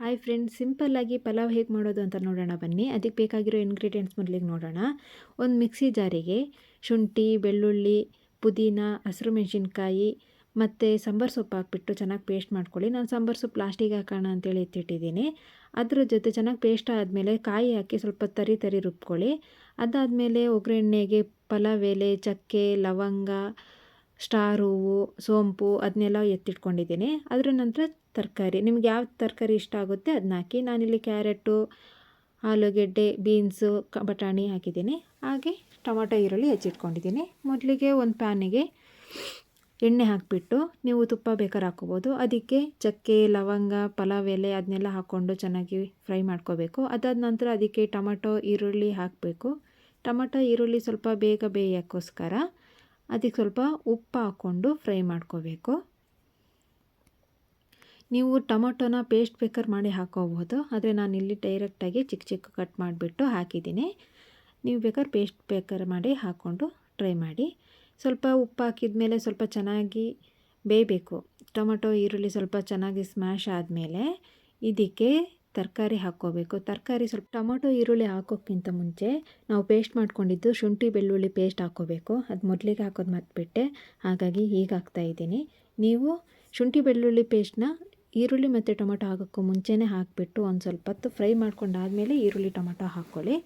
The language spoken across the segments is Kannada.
ಹಾಯ್ ಫ್ರೆಂಡ್ಸ್ ಸಿಂಪಲ್ಲಾಗಿ ಪಲಾವ್ ಹೇಗೆ ಮಾಡೋದು ಅಂತ ನೋಡೋಣ ಬನ್ನಿ. ಅದಕ್ಕೆ ಬೇಕಾಗಿರೋ ಇಂಗ್ರೀಡಿಯೆಂಟ್ಸ್ ಮೊದಲಿಗೆ ನೋಡೋಣ. ಒಂದು ಮಿಕ್ಸಿ ಜಾರಿಗೆ ಶುಂಠಿ, ಬೆಳ್ಳುಳ್ಳಿ, ಪುದೀನ, ಹಸಿರು ಮೆಣಸಿನ್ಕಾಯಿ ಮತ್ತು ಸಾಂಬಾರು ಸೊಪ್ಪು ಹಾಕ್ಬಿಟ್ಟು ಚೆನ್ನಾಗಿ ಪೇಸ್ಟ್ ಮಾಡ್ಕೊಳ್ಳಿ. ನಾನು ಸಾಂಬಾರು ಸೊಪ್ಪು ಪ್ಲಾಸ್ಟಿಕ್ ಹಾಕೋಣ ಅಂತೇಳಿ ಎತ್ತಿಟ್ಟಿದ್ದೀನಿ ಅದ್ರ ಜೊತೆ ಚೆನ್ನಾಗಿ ಪೇಸ್ಟ್ ಆದಮೇಲೆ ಕಾಯಿ ಹಾಕಿ ಸ್ವಲ್ಪ ತರಿ ತರಿ ರುಬ್ಕೊಳ್ಳಿ. ಅದಾದಮೇಲೆ ಒಗ್ಗರಣೆಗೆ ಪಲಾವ್ ಎಲೆ, ಚಕ್ಕೆ, ಲವಂಗ ಸ್ಟಾರ್ ಹೂವು ಸೋಂಪು ಅದನ್ನೆಲ್ಲ ಎತ್ತಿಟ್ಕೊಂಡಿದ್ದೀನಿ. ಅದರ ನಂತರ ತರಕಾರಿ. ನಿಮ್ಗೆ ಯಾವ ತರಕಾರಿ ಇಷ್ಟ ಆಗುತ್ತೆ ಅದನ್ನ ಹಾಕಿ. ನಾನಿಲ್ಲಿ ಕ್ಯಾರೆಟು, ಆಲೂಗೆಡ್ಡೆ, ಬೀನ್ಸು, ಕ, ಬಟಾಣಿ ಹಾಕಿದ್ದೀನಿ. ಹಾಗೆ ಟೊಮೊಟೊ, ಈರುಳ್ಳಿ ಹೆಚ್ಚಿಟ್ಕೊಂಡಿದ್ದೀನಿ. ಮೊದಲಿಗೆ ಒಂದು ಪ್ಯಾನಿಗೆ ಎಣ್ಣೆ ಹಾಕಿಬಿಟ್ಟು ನೀವು ತುಪ್ಪ ಬೇಕಾದ್ರೆ ಹಾಕ್ಕೋಬೋದು. ಅದಕ್ಕೆ ಚಕ್ಕೆ, ಲವಂಗ, ಪಲಾವ್ ಎಲೆ ಅದನ್ನೆಲ್ಲ ಹಾಕ್ಕೊಂಡು ಚೆನ್ನಾಗಿ ಫ್ರೈ ಮಾಡ್ಕೋಬೇಕು. ಅದಾದ ನಂತರ ಅದಕ್ಕೆ ಟೊಮೊಟೊ, ಈರುಳ್ಳಿ ಹಾಕಬೇಕು. ಟೊಮೊಟೊ, ಈರುಳ್ಳಿ ಸ್ವಲ್ಪ ಬೇಗ ಬೇಯೋಕ್ಕೋಸ್ಕರ ಅದಕ್ಕೆ ಸ್ವಲ್ಪ ಉಪ್ಪು ಹಾಕ್ಕೊಂಡು ಫ್ರೈ ಮಾಡ್ಕೋಬೇಕು. ನೀವು ಟೊಮೊಟೊನ ಪೇಸ್ಟ್ ಬೇಕರ್ ಮಾಡಿ ಹಾಕೋಬೋದು ಆದರೆ ನಾನು ಇಲ್ಲಿ ಡೈರೆಕ್ಟಾಗಿ ಚಿಕ್ಕ ಚಿಕ್ಕ ಕಟ್ ಮಾಡಿಬಿಟ್ಟು ಹಾಕಿದ್ದೀನಿ. ನೀವು ಬೇಕಾದ್ರೆ ಪೇಸ್ಟ್ ಬೇಕರ್ ಮಾಡಿ ಹಾಕ್ಕೊಂಡು ಟ್ರೈ ಮಾಡಿ. ಸ್ವಲ್ಪ ಉಪ್ಪು ಹಾಕಿದ ಮೇಲೆ ಸ್ವಲ್ಪ ಚೆನ್ನಾಗಿ ಬೇಯಬೇಕು. ಟೊಮೊಟೊ, ಈರುಳ್ಳಿ ಸ್ವಲ್ಪ ಚೆನ್ನಾಗಿ ಸ್ಮ್ಯಾಶ್ ಆದಮೇಲೆ ಇದಕ್ಕೆ ತರಕಾರಿ ಹಾಕ್ಕೋಬೇಕು. ತರಕಾರಿ ಸ್ವಲ್ಪ ಟೊಮೊಟೊ, ಈರುಳ್ಳಿ ಹಾಕೋಕ್ಕಿಂತ ಮುಂಚೆ ನಾವು ಪೇಸ್ಟ್ ಮಾಡ್ಕೊಂಡಿದ್ದು ಶುಂಠಿ, ಬೆಳ್ಳುಳ್ಳಿ ಪೇಸ್ಟ್ ಹಾಕ್ಕೋಬೇಕು. ಅದು ಮೊದಲಿಗೆ ಹಾಕೋದು ಮರ್ತುಬಿಟ್ಟೆ. ಹಾಗಾಗಿ ಈಗ ಹಾಕ್ತಾ ಇದ್ದೀನಿ. ನೀವು ಶುಂಠಿ, ಬೆಳ್ಳುಳ್ಳಿ ಪೇಸ್ಟ್ನ ಈರುಳ್ಳಿ ಮತ್ತು ಟೊಮೊಟೊ ಹಾಕೋಕ್ಕೂ ಮುಂಚೆನೇ ಹಾಕಿಬಿಟ್ಟು ಒಂದು ಸ್ವಲ್ಪ ಹೊತ್ತು ಫ್ರೈ ಮಾಡ್ಕೊಂಡಾದಮೇಲೆ ಈರುಳ್ಳಿ, ಟೊಮೊಟೊ ಹಾಕ್ಕೊಳ್ಳಿ.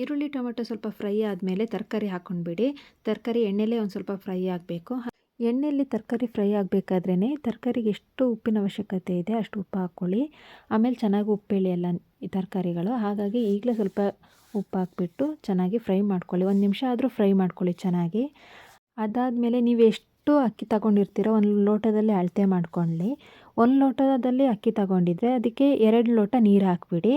ಈರುಳ್ಳಿ, ಟೊಮೊಟೊ ಸ್ವಲ್ಪ ಫ್ರೈ ಆದಮೇಲೆ ತರಕಾರಿ ಹಾಕ್ಕೊಂಡ್ಬಿಡಿ. ತರಕಾರಿ ಎಣ್ಣೆಲೇ ಒಂದು ಸ್ವಲ್ಪ ಫ್ರೈ ಆಗಬೇಕು. ಎಣ್ಣೆಯಲ್ಲಿ ತರಕಾರಿ ಫ್ರೈ ಆಗಬೇಕಾದ್ರೇ ತರಕಾರಿಗೆ ಎಷ್ಟು ಉಪ್ಪಿನ ಅವಶ್ಯಕತೆ ಇದೆ ಅಷ್ಟು ಉಪ್ಪು ಹಾಕ್ಕೊಳ್ಳಿ. ಆಮೇಲೆ ಚೆನ್ನಾಗಿ ಉಪ್ಪೇಳಿ ಎಲ್ಲ ಈ ತರಕಾರಿಗಳು. ಹಾಗಾಗಿ ಈಗಲೇ ಸ್ವಲ್ಪ ಉಪ್ಪು ಹಾಕ್ಬಿಟ್ಟು ಚೆನ್ನಾಗಿ ಫ್ರೈ ಮಾಡ್ಕೊಳ್ಳಿ. ಒಂದು ನಿಮಿಷ ಆದರೂ ಫ್ರೈ ಮಾಡ್ಕೊಳ್ಳಿ ಚೆನ್ನಾಗಿ. ಅದಾದಮೇಲೆ ನೀವು ಎಷ್ಟು ಅಕ್ಕಿ ತಗೊಂಡಿರ್ತೀರೋ, ಒಂದು ಲೋಟದಲ್ಲಿ ಅಳತೆ ಮಾಡ್ಕೊಳ್ಳಿ. ಒಂದು ಲೋಟದಲ್ಲಿ ಅಕ್ಕಿ ತಗೊಂಡಿದ್ರೆ ಅದಕ್ಕೆ ಎರಡು ಲೋಟ ನೀರು ಹಾಕ್ಬಿಡಿ.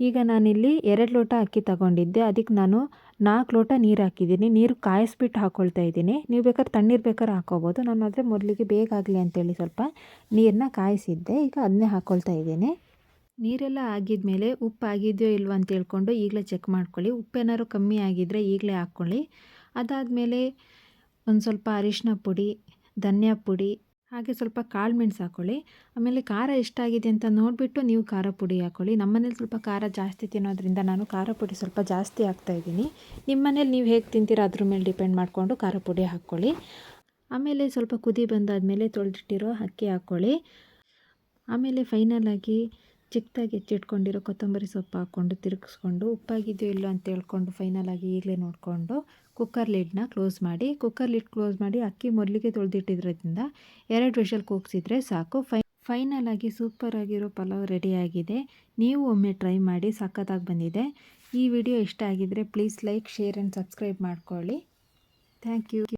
ಈಗ ನಾನಿಲ್ಲಿ ಎರಡು ಲೋಟ ಅಕ್ಕಿ ತಗೊಂಡಿದ್ದೆ. ಅದಕ್ಕೆ ನಾನು ನಾಲ್ಕು ಲೋಟ ನೀರು ಹಾಕಿದ್ದೀನಿ. ನೀರು ಕಾಯಿಸ್ಬಿಟ್ಟು ಹಾಕ್ಕೊಳ್ತಾ ಇದ್ದೀನಿ. ನೀವು ಬೇಕಾದ್ರೆ ತಣ್ಣೀರು ಬೇಕಾದ್ರೆ ಹಾಕ್ಕೋಬೋದು ನಾನು ಆದರೆ ಮೊದಲಿಗೆ ಬೇಗ ಆಗಲಿ ಅಂತೇಳಿ ಸ್ವಲ್ಪ ನೀರನ್ನ ಕಾಯಿಸಿದ್ದೆ. ಈಗ ಅದನ್ನೇ ಹಾಕ್ಕೊಳ್ತಾ ಇದ್ದೀನಿ. ನೀರೆಲ್ಲ ಆಗಿದ್ಮೇಲೆ ಉಪ್ಪು ಆಗಿದೆಯೋ ಇಲ್ವೋ ಅಂತ ಹೇಳ್ಕೊಂಡು ಈಗಲೇ ಚೆಕ್ ಮಾಡ್ಕೊಳ್ಳಿ. ಉಪ್ಪೇನಾದ್ರು ಕಮ್ಮಿ ಆಗಿದ್ದರೆ ಈಗಲೇ ಹಾಕ್ಕೊಳ್ಳಿ. ಅದಾದಮೇಲೆ ಒಂದು ಸ್ವಲ್ಪ ಅರಿಶಿನ ಪುಡಿ, ಧನಿಯಾ ಪುಡಿ ಹಾಗೆ ಸ್ವಲ್ಪ ಕಾಳು ಮೆಣಸು ಹಾಕ್ಕೊಳ್ಳಿ ಆಮೇಲೆ ಖಾರ ಎಷ್ಟಾಗಿದೆ ಅಂತ ನೋಡಿಬಿಟ್ಟು ನೀವು ಖಾರ ಪುಡಿ ಹಾಕ್ಕೊಳ್ಳಿ ನಮ್ಮನೇಲಿ ಸ್ವಲ್ಪ ಖಾರ ಜಾಸ್ತಿ ತಿನ್ನೋದ್ರಿಂದ ನಾನು ಖಾರ ಪುಡಿ ಸ್ವಲ್ಪ ಜಾಸ್ತಿ ಹಾಕ್ತಾಯಿದ್ದೀನಿ ನಿಮ್ಮ ಮನೇಲಿ ನೀವು ಹೇಗೆ ತಿಂತೀರಾ ಅದ್ರ ಮೇಲೆ ಡಿಪೆಂಡ್ ಮಾಡಿಕೊಂಡು ಖಾರ ಪುಡಿ ಹಾಕ್ಕೊಳ್ಳಿ ಆಮೇಲೆ ಸ್ವಲ್ಪ ಕುದಿ ಬಂದಾದಮೇಲೆ ತೊಳೆದಿಟ್ಟಿರೋ ಅಕ್ಕಿ ಹಾಕ್ಕೊಳ್ಳಿ ಆಮೇಲೆ ಫೈನಲಾಗಿ ಚಿಕ್ಕದಾಗಿ ಹೆಚ್ಚಿಟ್ಕೊಂಡಿರೋ ಕೊತ್ತಂಬರಿ ಸೊಪ್ಪು ಹಾಕ್ಕೊಂಡು ತಿರುಗಿಸ್ಕೊಂಡು ಉಪ್ಪಾಗಿದೆಯೋ ಇಲ್ಲೋ ಅಂತ ಹೇಳ್ಕೊಂಡು ಫೈನಲಾಗಿ ಈಗಲೇ ನೋಡಿಕೊಂಡು ಕುಕ್ಕರ್ ಲಿಡ್ನ ಕ್ಲೋಸ್ ಮಾಡಿ ಕುಕ್ಕರ್ ಲಿಡ್ ಕ್ಲೋಸ್ ಮಾಡಿ ಅಕ್ಕಿ ಮೊದಲಿಗೆ ತೊಳೆದಿಟ್ಟಿದ್ರಿಂದ ಎರಡು ವಿಷಲ್ ಕೂಗಿಸಿದ್ರೆ ಸಾಕು. ಫೈ ಫೈನಲ್ ಆಗಿ ಸೂಪರ್ ಆಗಿರೋ ಪಲಾವ್ ರೆಡಿಯಾಗಿದೆ ನೀವು ಒಮ್ಮೆ ಟ್ರೈ ಮಾಡಿ ಸಖತ್ತಾಗಿ ಬಂದಿದೆ. ಈ ವಿಡಿಯೋ ಇಷ್ಟ ಆಗಿದ್ದರೆ please like share and subscribe ಮಾಡ್ಕೊಳ್ಳಿ. Thank you